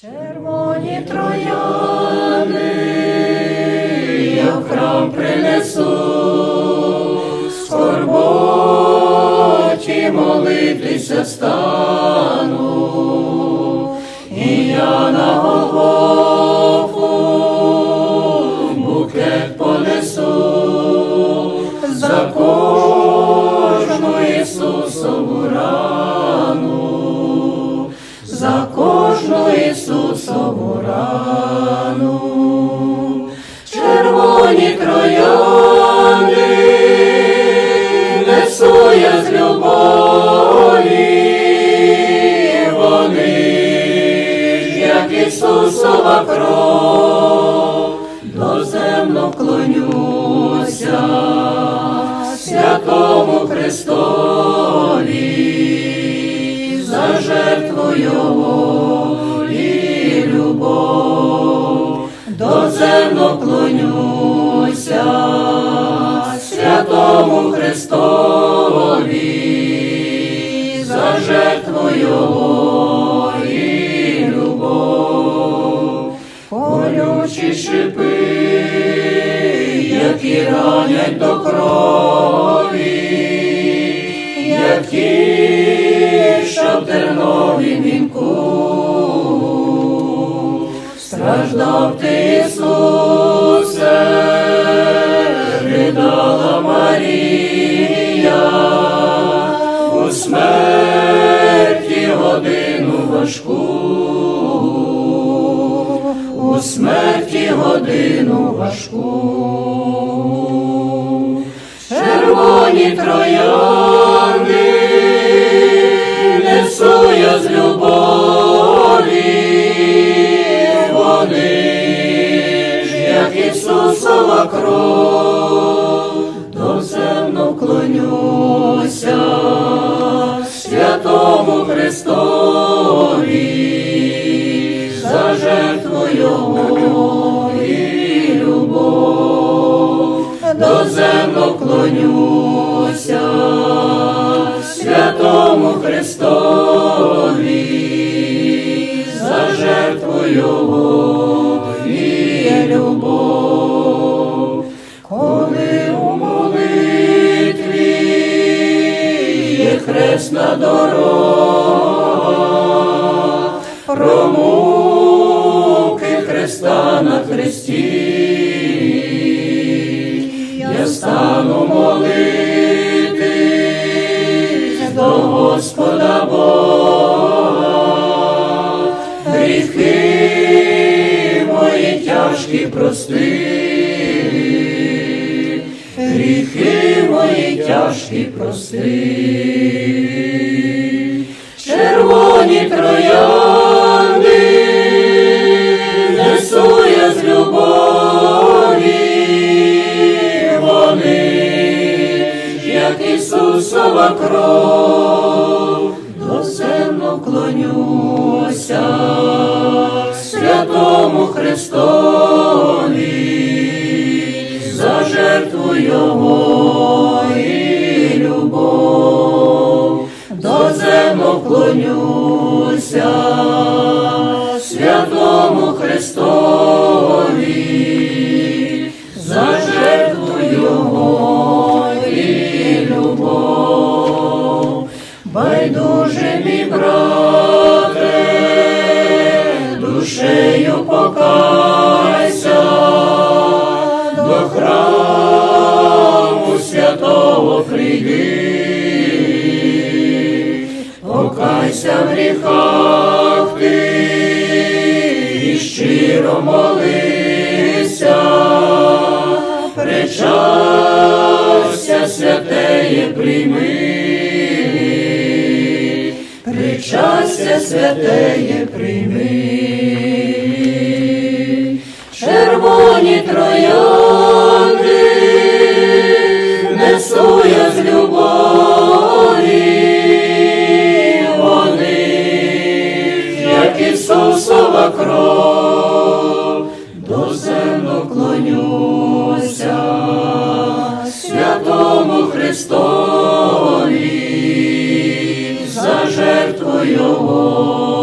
Червоні трояни, я в храм принесу, скорботі молитися стану, кожну Ісусову рану, червоні трояни, несу я з любові, вони як Ісусова кров, доземно вклонюся святому Христові за жертву Його доземно вклонюся святому Христові за жертву Його і любов, колючі шипи, які ранять до крові, які що в терновім вінку, страждав ти, Ісусе, ридала Марія, у смерті годину важку, у смерті годину важку. Червоні трояни, Ісусова кров, доземно вклонюся. Святому Христові. За жертву Його і любов, доземно вклонюся. Святому Христові. За жертву Його є хресна дорога, про муки Христа на хресті, я стану молитись до Господа Бога, гріхи мої тяжкі прости, гріхи тяжкі прости, червоні троянди, несу я з любові, вони, як Ісусова кров, доземно вклонюся святому Христові за жертву Його доземно вклонюся святому Христові за жертву Його і любов, байдуже мій брате, душею покайся покайся в гріхах ти і щиро молився, причастя святеє прийми, причастя святеє прийми. 有我。